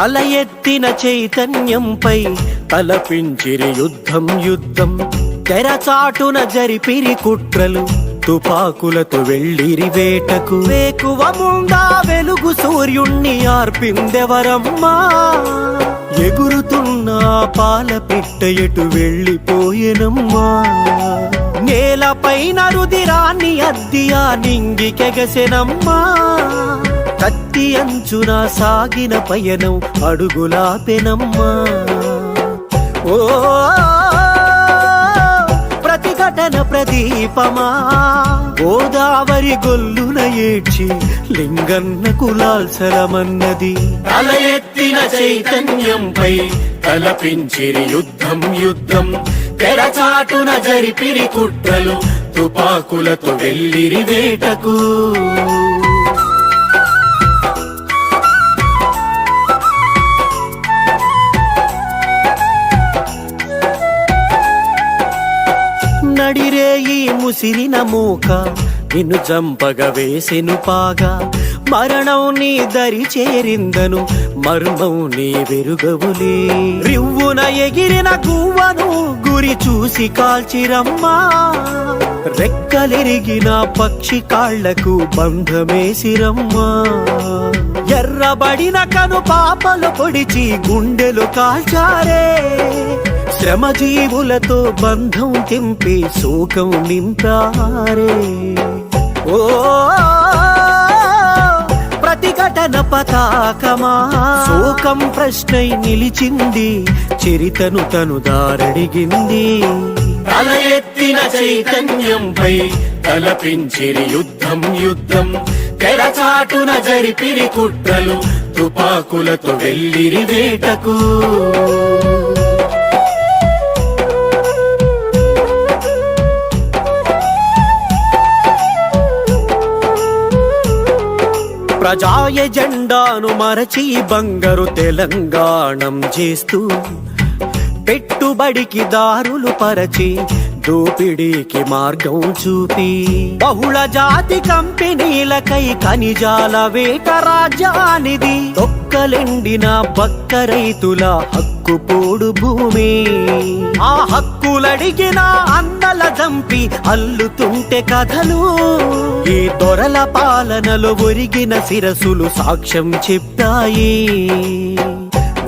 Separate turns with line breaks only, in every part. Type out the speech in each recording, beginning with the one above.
తల ఎత్తిన చైతన్యంపై తలపించిరి యుద్ధం యుద్ధం. తెరచాటున జరిపిరి కుట్రలు తుపాకులతో వెళ్ళిరి వేటకు. వేకువ ముండా వెలుగు సూర్యుణ్ణి ఆర్పిందెవరమ్మా? ఎగురుతున్న పాల పిట్ట ఎటు వెళ్ళిపోయెనమ్మా? నేలపైన రుదిరాన్ని అద్దియా నింగికెగసెనమ్మా కత్తి అంచున సాగిన పయనం అడుగులాపెనమ్మా. ఓ ప్రతిఘటన ప్రదీపమా. గోదావరి గొల్లున ఏడ్చి లింగన్న కులాల్సలమన్నది తల ఎత్తిన చైతన్యంపై తలపించిరి యుద్ధం యుద్ధం. తెరచాటున జరిపిరి కుట్రలు తుపాకులతో వెళ్ళిరి వేటకు. నడిరేయి ముసిరిన మూక నిన్ను చంపగ వేసెను పాగా. మరణం నీ దరి చేరిందను మర్మం నీ వెరుగవులే. రివ్వున ఎగిరిన గువ్వను గురి చూసి కాల్చిరమ్మా. రెక్కలెరిగిన పక్షి కాళ్ళకు బంధమేసిరమ్మా. ఎర్రబడిన కను పాపలు పొడిచి గుండెలు కాల్చారే. శ్రమజీవులతో బంధం తెంపి శోకం నింపారే. ఓ ప్రతిఘటన పతాకమా? శోకం ప్రశ్నై నిలిచింది చరితను తను దారడిగింది. తల ఎత్తిన చైతన్యంపై తలపించిరి యుద్ధం యుద్ధం. తెరచాటున జరిపిరి కుట్రలు తుపాకులతో వెళ్ళిరి వేటకు. ప్రజా జెండాను మరచి బంగారు తెలంగాణం చేస్తూ పెట్టుబడికి దారులు పరచి దోపిడీకి మార్గం చూపి. బహుళ జాతి కంపెనీలకై ఖనిజాల వేట రాజ్యానిది. పంటలెండిన బక్క రైతుల హక్కు పోడు భూమి. ఆ హక్కులడిగిన అన్నల చంపి అల్లుతుంటే కథలు. ఈ దొరల పాలనలో ఒరిగిన శిరసులు సాక్ష్యం చెప్తాయి.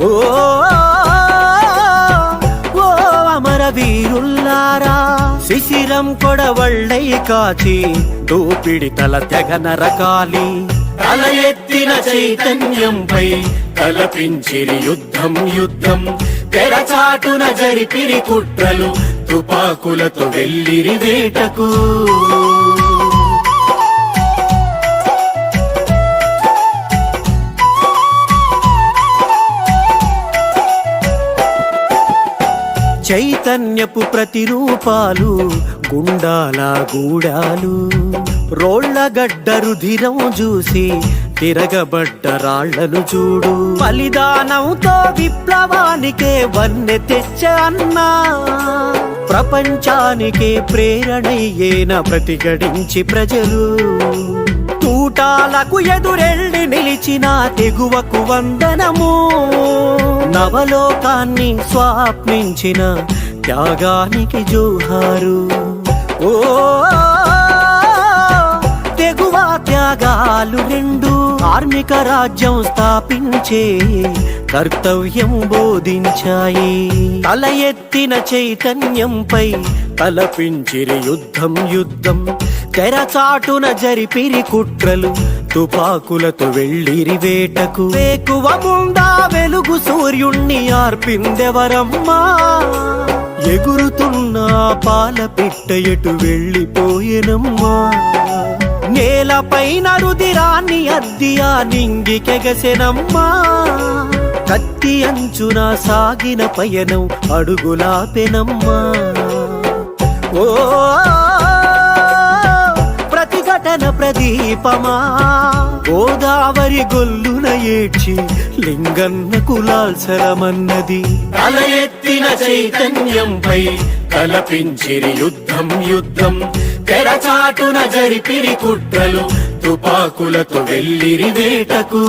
ఓ ఓ అమర వీరుల్లారా శిశిరం కొడవళ్ళై కాచి దోపిడి తల తెగ నరకాలి. తల ఎత్తిన చైతన్యంపై తలపించిరి యుద్ధం యుద్ధం. తెరచాటున జరిపిరి కుట్రలు తుపాకులతో వెళ్ళిరి వేటకు. చైతన్యపు ప్రతిరూపాలు గుండాల గూడాలు. రోళ్ళగడ్డ రుధిరం చూసి తిరగబడ్డ రాళ్ళను చూడు బలిదానంతో విప్లవానికే వన్నె తెచ్చన్నా ప్రపంచానికే ప్రేరణయ్యేన ప్రతిఘటించి ప్రజలు. తూటాలకు ఎదురెళ్ళి నిలిచిన తెగువకు వందనము. నవలోకాన్ని స్వాప్నించిన త్యాగానికి జోహారు. ఓ త్యాగాలు రెండు కార్మిక రాజ్యం స్థాపించే కర్తవ్యం బోధించాయి. తల ఎత్తిన చైతన్యంపై తలపించిరి యుద్ధం యుద్ధం. తెరచాటున జరిపిరి కుట్రలు తుపాకులతో వెళ్ళిరి వేటకు. వేకువ ముండా వెలుగు సూర్యుణ్ణి ఆర్పిందెవరమ్మా? ఎగురుతున్న పాల పిట్ట ఎటు వెళ్ళిపోయెనమ్మా? నేలపైన రుదిరాన్ని అద్దియా నింగికెగసెనమ్మా కత్తి అంచున సాగిన పయనం అడుగులాపెనమ్మా. ఓ ప్రతిఘటన ప్రదీపమా? గోదావరి గొల్లున ఏడ్చి లింగన్న కులాల్సరమన్నది తల ఎత్తిన చైతన్యంపై తలపించిరి యుద్ధం యుద్ధం. తెరచాటున జరిపిరి కుట్రలు తుపాకులతో వెళ్ళిరి వేటకు.